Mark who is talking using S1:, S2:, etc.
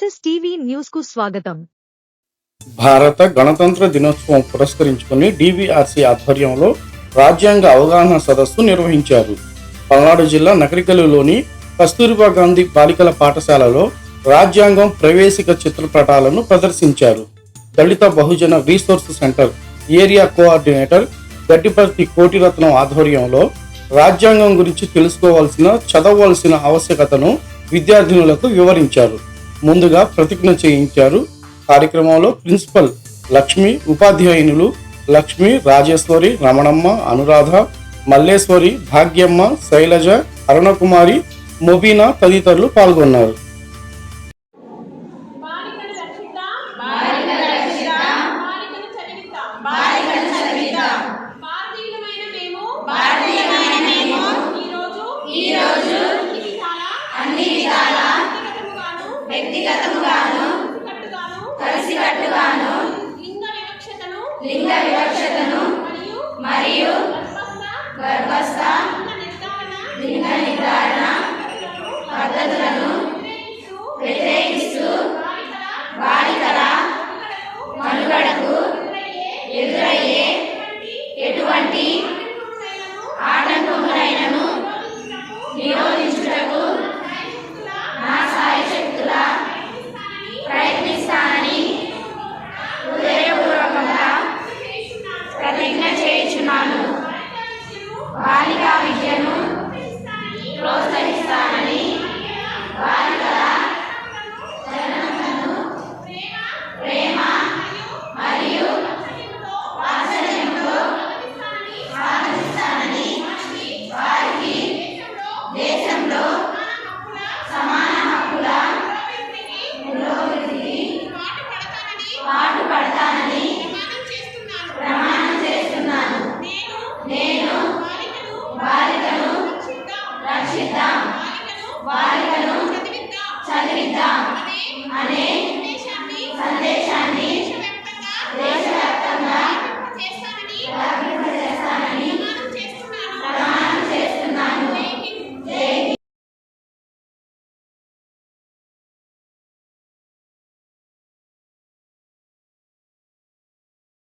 S1: SS TV న్యూస్కు స్వాగతం.
S2: భారత గణతంత్ర దినోత్సవం పురస్కరించుకుని డివిఆర్సి ఆధ్వర్యంలో రాజ్యాంగ అవగాహన సదస్సు నిర్వహించారు. పల్నాడు జిల్లా నకరికలులోని కస్తూరిబా గాంధీ బాలికల పాఠశాలలో రాజ్యాంగం ప్రవేశిక చిత్రపటాలను ప్రదర్శించారు. దళిత బహుజన resource centre area coordinator Gaddiparthi Kotiratnam ఆధ్వర్యంలో రాజ్యాంగం గురించి తెలుసుకోవాల్సిన చదవవలసిన ఆవశ్యకతను విద్యార్థినులకు వివరించారు. ముందుగా ప్రతిజ్ఞ చేయించారు. కార్యక్రమంలో ప్రిన్సిపల్ లక్ష్మి ఉపాధ్యాయునులు లక్ష్మి రాజేశ్వరి రమణమ్మ అనురాధ మల్లేశ్వరి భాగ్యమ్మ శైలజ అరుణకుమారి మొబీనా తదితరులు పాల్గొన్నారు.
S3: భారతీయులమైన మేము ఈ రోజు వ్యక్తిగతముగాను కలిసికట్టుగాను లింగ వివక్షతను మరియు గర్భస్థ లింగ నిర్ధారణ పద్ధతులను వ్యతిరేకిస్తూ బాలికల మనుగడకు ఎదురయ్యే ఎటువంటి